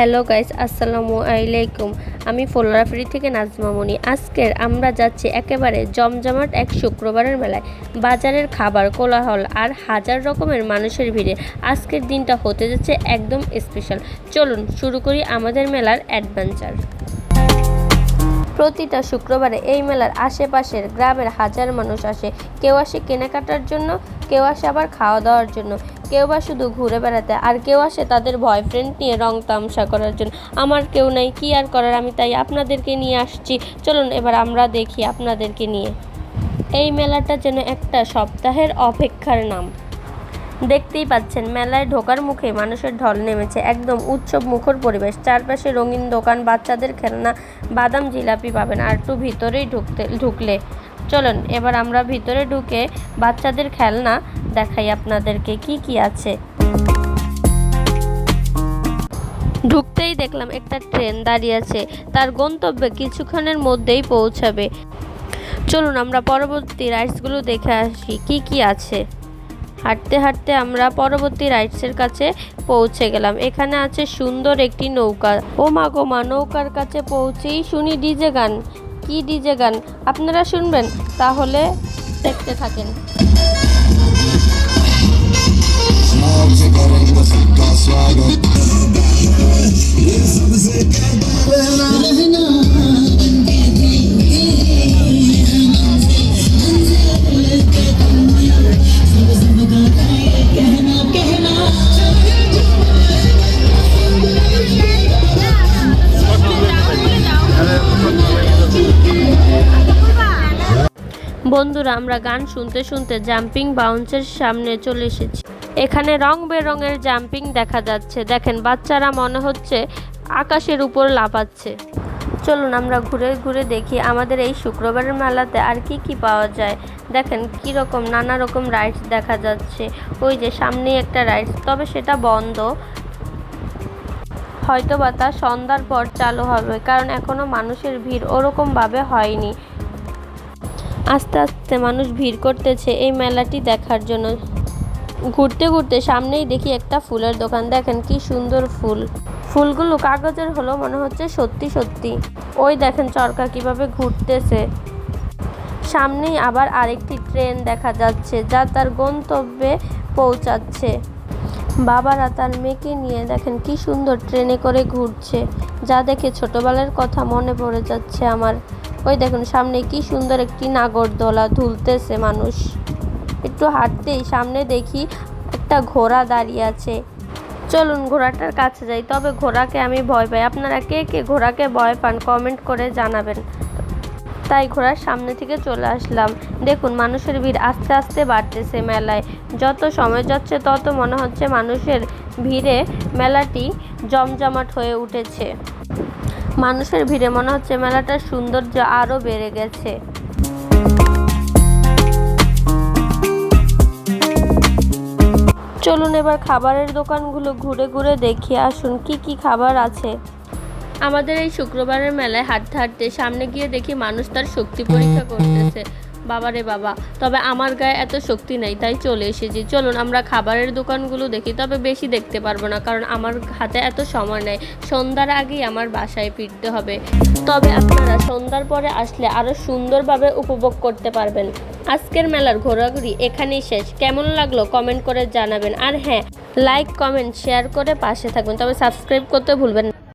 Hello guys, আসসালামু আলাইকুম। আমি ফোলারাফড়ি থেকে নাজমামণি আজকের আমরা যাচ্ছি একেবারে জমজমাট এক শুক্রবারের মেলায়। বাজারের খাবার, কোলাহল আর হাজার রকমের মানুষের ভিড়ে আজকের দিনটা হতে যাচ্ছে একদম স্পেশাল চলুন শুরু করি আমাদের মেলার অ্যাডভেঞ্চার প্রতিটা শুক্রবারে এই মেলার আশেপাশের গ্রামের হাজার মানুষ আসে। কেউ আসে কেনাকাটার জন্য, কেউ আসে আবার খাওয়া দাওয়ার জন্য। কেউ বা শুধু ঘুরে বেড়াতে, আর কেউ আসে তাদের বয়ফ্রেন্ড নিয়ে রং তামসা করার জন্য। আমার কেউ নাই, কি আর করার? আমি তাই আপনাদেরকে নিয়ে আসছি। চলুন এবার আমরা দেখি আপনাদেরকে নিয়ে। এই মেলাটা যেন একটা সপ্তাহের অপেক্ষার নাম। দেখতেই পাচ্ছেন, মেলায় ঢোকার মুখে মানুষের ঢল নেমেছে। একদম উৎসব মুখর পরিবেশ। চারপাশে রঙিন দোকান, বাচ্চাদের খেলনা, বাদাম জিলাপি পাবেন। আর একটু ভিতরেই ঢুকতে ঢুকলে। চলুন, এবার আমরা ভিতরে ঢুকে বাচ্চাদের খেলনা দেখাই আপনাদেরকে কি কি আছে। ঢুকতেই দেখলাম একটা ট্রেন দাঁড়িয়ে আছে। তার গন্তব্যে কিছুক্ষণের মধ্যেই পৌঁছাবে। চলুন আমরা পরবর্তী রাইডসগুলো দেখে আসি, কি কি আছে। হাঁটতে হাঁটতে আমরা পরবর্তী রাইডসের কাছে পৌঁছে গেলাম। এখানে আছে সুন্দর একটি নৌকা। ও মা গো মা, নৌকার কাছে পৌঁছেই শুনি ডিজে গান। কি ডিজে গান? আপনারা শুনবেন? তাহলে দেখতে থাকেন। বন্ধুরা আমরা গান শুনতে শুনতে জাম্পিং বাউন্সের সামনে চলে এসেছি। এখানে রং বেরঙের জাম্পিং দেখা যাচ্ছে। দেখেন, বাচ্চারা মনে হচ্ছে আকাশের উপর লাফাচ্ছে। চলুন আমরা ঘুরে ঘুরে দেখি আমাদের এই শুক্রবারের মেলাতে আর কি কি পাওয়া যায়। দেখেন কি রকম নানা রকম রাইডস দেখা যাচ্ছে। ওই যে সামনেই একটা রাইডস তবে সেটা বন্ধ। হয়তো বা তা সন্ধ্যার পর চালু হবে, কারণ এখনও মানুষের ভিড় ওরকমভাবে হয়নি। আস্তে আস্তে মানুষ ভিড় করতেছে এই মেলাটি দেখার জন্য। ঘুরতে ঘুরতে সামনেই দেখি একটা ফুলের দোকান। দেখেন কি সুন্দর ফুল। ফুলগুলো কাগজের হলো, মনে হচ্ছে সত্যি সত্যি। ওই দেখেন চরকা কীভাবে ঘুরতেছে। সামনেই আবার আরেকটি ট্রেন দেখা যাচ্ছে, যা তার গন্তব্যে পৌঁছাচ্ছে। বাবারা তার মেয়েকে নিয়ে দেখেন কি সুন্দর ট্রেনে করে ঘুরছে। যা দেখে ছোটবেলার কথা মনে পড়ে যাচ্ছে আমার। ওই দেখুন, সামনে কি সুন্দর একটি নাগরদোলা ধুলতেছে মানুষ। একটু হাঁটতেই সামনে দেখি একটা ঘোড়া দাঁড়িয়ে আছে। চলুন ঘোড়াটার কাছে যাই, তবে ঘোড়াকে আমি ভয় পাই। আপনারা কে কে ঘোড়াকে ভয় পান কমেন্ট করে জানাবেন। তাই ঘোড়ার সামনে থেকে চলে আসলাম। দেখুন, মানুষের ভিড় আস্তে আস্তে বাড়তেছে মেলায়। যত সময় যাচ্ছে, তত মনে হচ্ছে মানুষের ভিড়ে মেলাটি জমজমাট হয়ে উঠেছে। মানুষের ভিড়ে মনে হচ্ছে মেলাটার সৌন্দর্য আরও বেড়ে গেছে। চলুন এবার খাবারের দোকানগুলো ঘুরে ঘুরে দেখি, আসুন কি কি খাবার আছে। আমাদের এই শুক্রবারের মেলায় হাঁটতে হাঁটতে সামনে গিয়ে দেখি মানুষ তার শক্তি পরীক্ষা করতেছে। বাবারে বাবা, তবে আমার গায়ে এত শক্তি নেই, তাই চলে এসেছি। চলুন, আমরা খাবারের দোকানগুলো দেখি, তবে বেশি দেখতে পারব না, কারণ আমার হাতে এত সময় নেই। সন্ধ্যার আগেই আমার বাসায় ফিরতে হবে। তবে আপনারা সন্ধ্যার পরে আসলে আরও সুন্দরভাবে উপভোগ করতে পারবেন। আজকের মেলার ঘোরাঘুরি এখানেই শেষ। কেমন লাগল কমেন্ট করে জানাবেন। আর হ্যাঁ লাইক, কমেন্ট, শেয়ার করে পাশে থাকবেন। তবে সাবস্ক্রাইব করতে ভুলবেন না।